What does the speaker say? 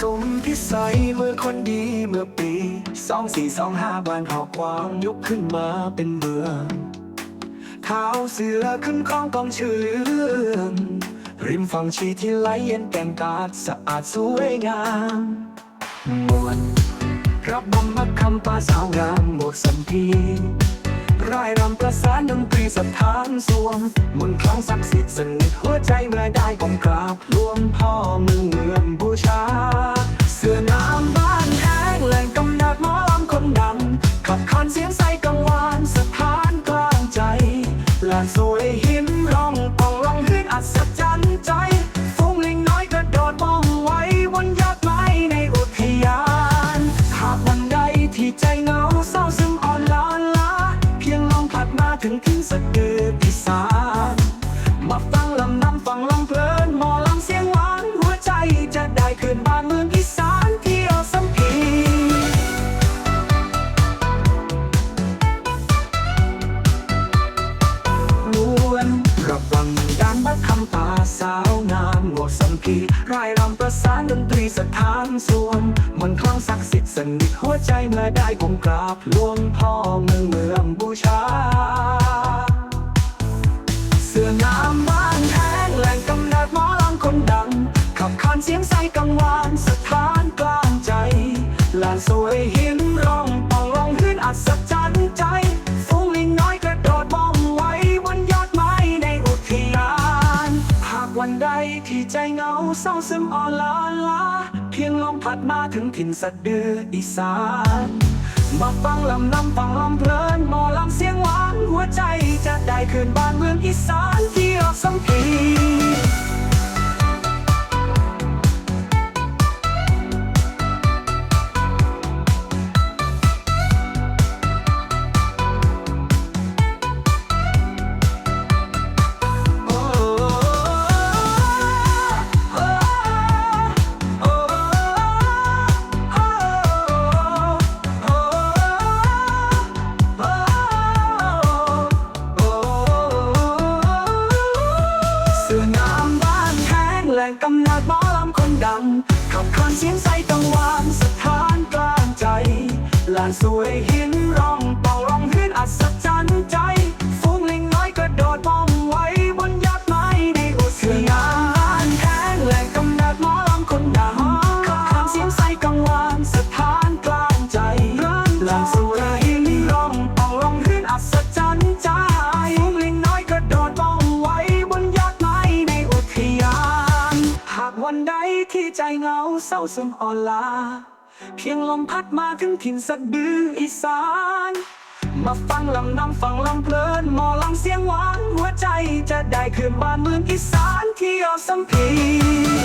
สมพิสัยเมื่อคนดีเมื่อปีสองสี่สองห้าบ้านหอกวางยุคขึ้นมาเป็นเมืองเท้าเสือขึ้นคล้องกองเชืองริมฝั่งชีที่ไหลเย็นแก่งกาดสะอาดสวยงามมวลรับบำบัดคำปาสาวงามหมดสัมพีร่ายรำประสานดนตรีสถานสวงมนคลังศักดิ์สิทธิ์สนิทหัวใจเมื่อได้กอง เสียงใสกังวานสถานกลางใจลานสวยหินร่องป่องร่องขึ้นอัศจรรย์ใจฟุ้งลิงน้อยกระโดดป้องไว้บนยอดไม้ในอุทยาน หากวันใดที่ใจเหงาเศร้าซึมอ่อนล้าล้าเพียงลองผัดมาถึงทิ้งสะดือพิสา ประสานดนตรีสถานส่วนมนต์คลังศักดิ์สิทธิ์สนิทหัวใจเมื่อได้กงกราบหลวงพ่อเมืองเมืองบูชา เสื้องามบ้านแห้งแหล่งกำเนิดหมอลำคนดัง ขับขานเสียงใสกังวานสถานกลางใจลานสวยหินร่องปองร่องขึ้นอัศจรรย์ ใดที่ใจเหงาเศร้าซึมอ่อนล้าล้าเพียงลมพัดมาถึงถิ่นสัตเดืออีสานมาฟังลำลำฟังลำเพลินหมอลำเสียงหวานหัวใจจะได้คืนบ้านเมืองอีสานที่เราสัมพีโขับขานเสียงใสกังวานสถานกลางใจลานสวยเฮียน ใจเหงาเศร้าซึมอ่อนล้า เพียงลมพัดมาถึงถิ่นสะดืออีสาน มาฟังลำนำฟังลำเพลินหมอลำเสียงหวานหัวใจจะได้คืนบ้านเมืองอีสานที่ยอสัมพี